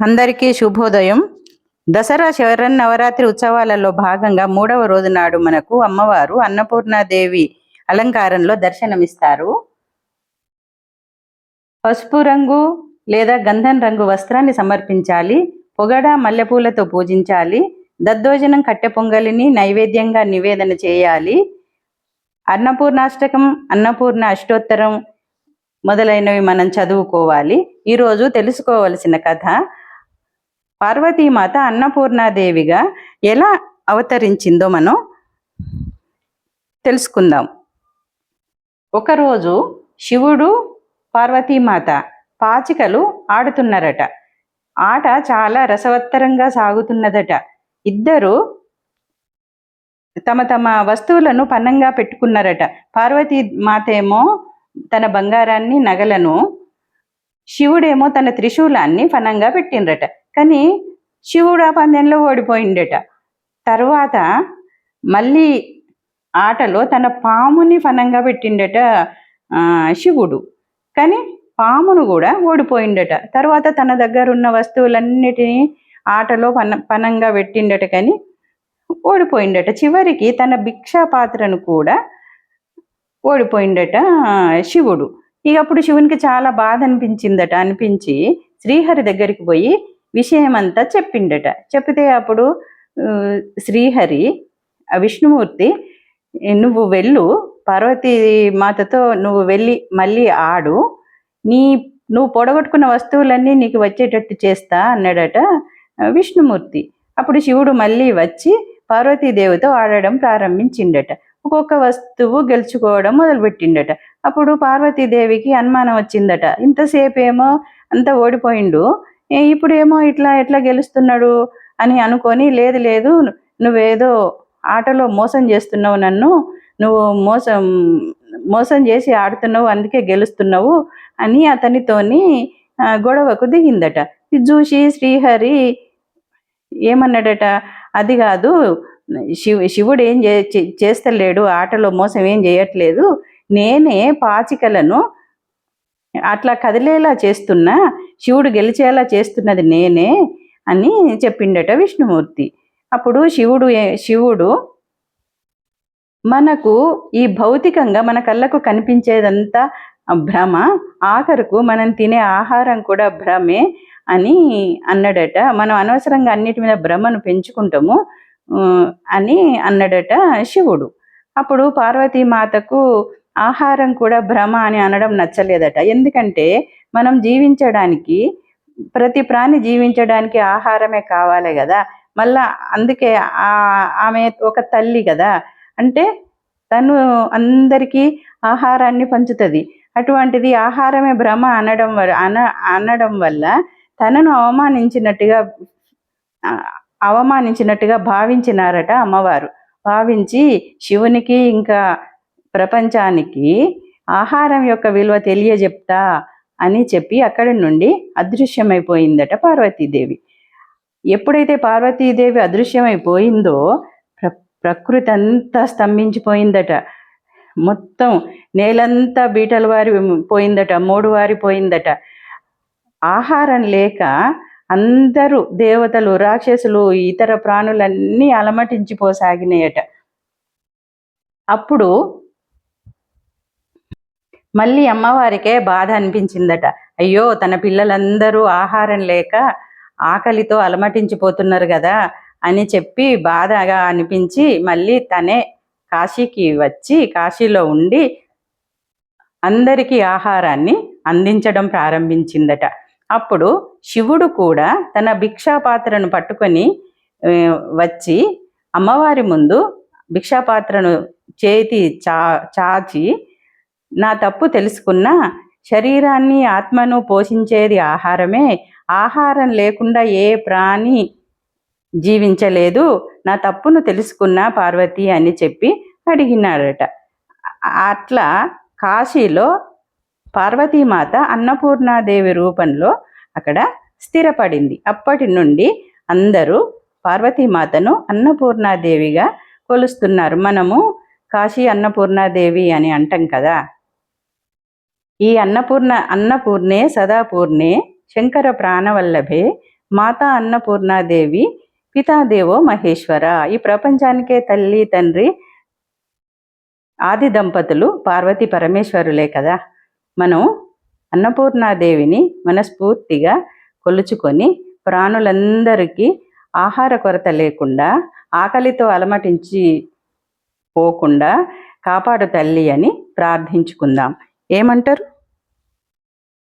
అందరికీ శుభోదయం. దసరా శరన్నవరాత్రి ఉత్సవాలలో భాగంగా మూడవ రోజు నాడు మనకు అమ్మవారు అన్నపూర్ణాదేవి అలంకారంలో దర్శనమిస్తారు. పసుపు రంగు లేదా గంధం రంగు వస్త్రాన్ని సమర్పించాలి. పొగడ మల్లెపూలతో పూజించాలి. దద్దోజనం కట్టె పొంగలిని నైవేద్యంగా నివేదన చేయాలి. అన్నపూర్ణాష్టకం అన్నపూర్ణ అష్టోత్తరం మొదలైనవి మనం చదువుకోవాలి. ఈరోజు తెలుసుకోవలసిన కథ పార్వతీమాత అన్నపూర్ణాదేవిగా ఎలా అవతరించిందో మనం తెలుసుకుందాం. ఒకరోజు శివుడు పార్వతీమాత పాచికలు ఆడుతున్నారట. ఆట చాలా రసవత్తరంగా సాగుతున్నదట. ఇద్దరు తమ తమ వస్తువులను పన్నంగా పెట్టుకున్నారట. పార్వతీ మాత ఏమో తన బంగారాన్ని నగలను శివుడేమో తన త్రిశూలాన్ని ఫనంగా పెట్టిండ్రట. కానీ శివుడు ఆ పందెంలో ఓడిపోయిండట. తర్వాత మళ్ళీ ఆటలో తన పాముని ఫనంగా పెట్టిండట శివుడు. కానీ పామును కూడా ఓడిపోయిండట. తర్వాత తన దగ్గర ఉన్న వస్తువులన్నిటినీ ఆటలో పన పనంగా పెట్టిండట కానీ ఓడిపోయిండట. చివరికి తన భిక్షా పాత్రను కూడా ఓడిపోయిండట శివుడు. ఇక అప్పుడు శివునికి చాలా బాధ అనిపించిందట. అనిపించి శ్రీహరి దగ్గరికి పోయి విషయమంతా చెప్పిండట. చెప్తే అప్పుడు శ్రీహరి విష్ణుమూర్తి నువ్వు వెళ్ళు పార్వతీ మాతతో నువ్వు వెళ్ళి మళ్ళీ ఆడు. నీ నువ్వు పొడగొట్టుకున్న వస్తువులన్నీ నీకు వచ్చేటట్టు చేస్తా అన్నాడట విష్ణుమూర్తి. అప్పుడు శివుడు మళ్ళీ వచ్చి పార్వతీదేవితో ఆడడం ప్రారంభించిండట. ఒక్కొక్క వస్తువు గెలుచుకోవడం మొదలుపెట్టిండట. అప్పుడు పార్వతీదేవికి అనుమానం వచ్చిందట ఇంతసేపు ఏమో అంత ఓడిపోయిండు ఇప్పుడు ఇప్పుడేమో ఇట్లా ఎట్లా గెలుస్తున్నాడు అని అనుకొని లేదు లేదు నువ్వేదో ఆటలో మోసం చేస్తున్నావు నన్ను నువ్వు మోసం మోసం చేసి ఆడుతున్నావు అందుకే గెలుస్తున్నావు అని అతనితోని గొడవకు దిగిందట. ఇది చూసి శ్రీహరి ఏమన్నాడట? అది కాదు శివ శివుడు ఏం చే చే- చేస్తలేడు ఆటలో మోసం ఏం చేయట్లేదు నేనే పాచికలను అట్లా కదిలేలా చేస్తున్నా శివుడు గెలిచేలా చేస్తున్నది నేనే అని చెప్పిండట విష్ణుమూర్తి. అప్పుడు శివుడు శివుడు మనకు ఈ భౌతికంగా మన కళ్ళకు కనిపించేదంతా భ్రమ ఆఖరుకు మనం తినే ఆహారం కూడా భ్రమే అని అన్నాడట. మనం అనవసరంగా అన్నిటి మీద భ్రమను పెంచుకుంటాము అని అన్నాడట శివుడు. అప్పుడు పార్వతీమాతకు ఆహారం కూడా భ్రమ అని అనడం నచ్చలేదట. ఎందుకంటే మనం జీవించడానికి ప్రతి ప్రాణి జీవించడానికి ఆహారమే కావాలి కదా. మళ్ళా అందుకే ఆ ఆమె ఒక తల్లి కదా. అంటే తను అందరికీ ఆహారాన్ని పంచుతుంది. అటువంటిది ఆహారమే భ్రమ అనడం వల్ల అన అనడం వల్ల తనను అవమానించినట్టుగా అవమానించినట్టుగా భావించినారట అమ్మవారు. భావించి శివునికి ఇంకా ప్రపంచానికి ఆహారం యొక్క విలువ తెలియజెప్తా అని చెప్పి అక్కడి నుండి అదృశ్యమైపోయిందట పార్వతీదేవి. ఎప్పుడైతే పార్వతీదేవి అదృశ్యమైపోయిందో ప్ర ప్రకృతి అంతా స్తంభించిపోయిందట. మొత్తం నేలంతా బీటలు వారి పోయిందట మూడు వారిపోయిందట. ఆహారం లేక అందరూ దేవతలు రాక్షసులు ఇతర ప్రాణులన్నీ అలమటించిపోసాగినాయట. అప్పుడు మళ్ళీ అమ్మవారికే బాధ అనిపించిందట. అయ్యో తన పిల్లలందరూ ఆహారం లేక ఆకలితో అలమటించిపోతున్నారు కదా అని చెప్పి బాధగా అనిపించి మళ్ళీ తనే కాశీకి వచ్చి కాశీలో ఉండి అందరికీ ఆహారాన్ని అందించడం ప్రారంభించిందట. అప్పుడు శివుడు కూడా తన భిక్షాపాత్రను పట్టుకొని వచ్చి అమ్మవారి ముందు భిక్షాపాత్రను చేతి చా చాచి నా తప్పు తెలుసుకున్నా శరీరాన్ని ఆత్మను పోషించేది ఆహారమే. ఆహారం లేకుండా ఏ ప్రాణి జీవించలేదు. నా తప్పును తెలుసుకున్నా పార్వతి అని చెప్పి అడిగినాడట అట్లా కాశీలో పార్వతీమాత అన్నపూర్ణాదేవి రూపంలో అక్కడ స్థిరపడింది. అప్పటి నుండి అందరూ పార్వతీమాతను అన్నపూర్ణాదేవిగా కొలుస్తున్నారు. మనము కాశీ అన్నపూర్ణాదేవి అని అంటాం కదా. ఈ అన్నపూర్ణ అన్నపూర్ణే సదాపూర్ణే శంకర ప్రాణవల్లభే మాతా అన్నపూర్ణాదేవి పితాదేవో మహేశ్వర. ఈ ప్రపంచానికే తల్లి తండ్రి ఆది దంపతులు పార్వతి పరమేశ్వరులే కదా. మనం అన్నపూర్ణాదేవిని మనస్ఫూర్తిగా కొలుచుకొని ప్రాణులందరికీ ఆహార కొరత లేకుండా ఆకలితో అలమటించి పోకుండా కాపాడు తల్లి అని ప్రార్థించుకుందాం. ఏమంటారు?